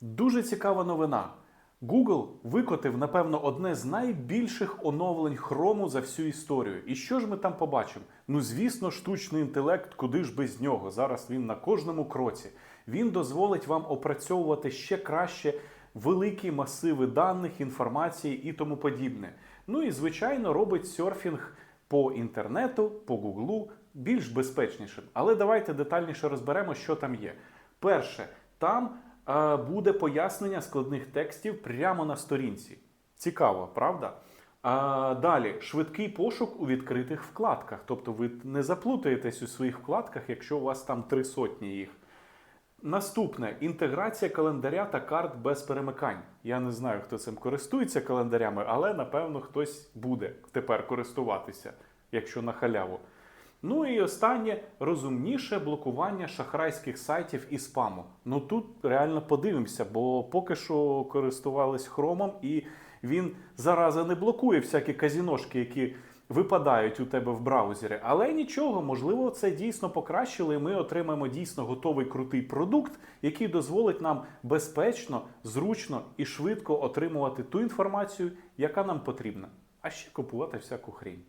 Дуже цікава новина. Google викотив, напевно, одне з найбільших оновлень хрому за всю історію. І що ж ми там побачимо? Ну, звісно, штучний інтелект, куди ж без нього? Зараз він на кожному кроці. Він дозволить вам опрацьовувати ще краще великі масиви даних, інформації і тому подібне. Ну і звичайно робить серфінг по інтернету, по Гуглу більш безпечнішим. Але давайте детальніше розберемо, що там є. Перше, там буде пояснення складних текстів прямо на сторінці. Цікаво, правда? Далі швидкий пошук у відкритих вкладках. Тобто ви не заплутаєтесь у своїх вкладках, якщо у вас там три сотні їх. Наступне інтеграція календаря та карт без перемикань. Я не знаю, хто цим користується календарями, але напевно хтось буде тепер користуватися, якщо на халяву. Ну і останнє розумніше блокування шахрайських сайтів і спаму. Ну тут реально подивимося, бо поки що користувались хромом, і він зараза не блокує всякі казіношки, які випадають у тебе в браузері. Але нічого, можливо, це дійсно покращили, і ми отримаємо дійсно готовий крутий продукт, який дозволить нам безпечно, зручно і швидко отримувати ту інформацію, яка нам потрібна, а ще купувати всяку хрінь.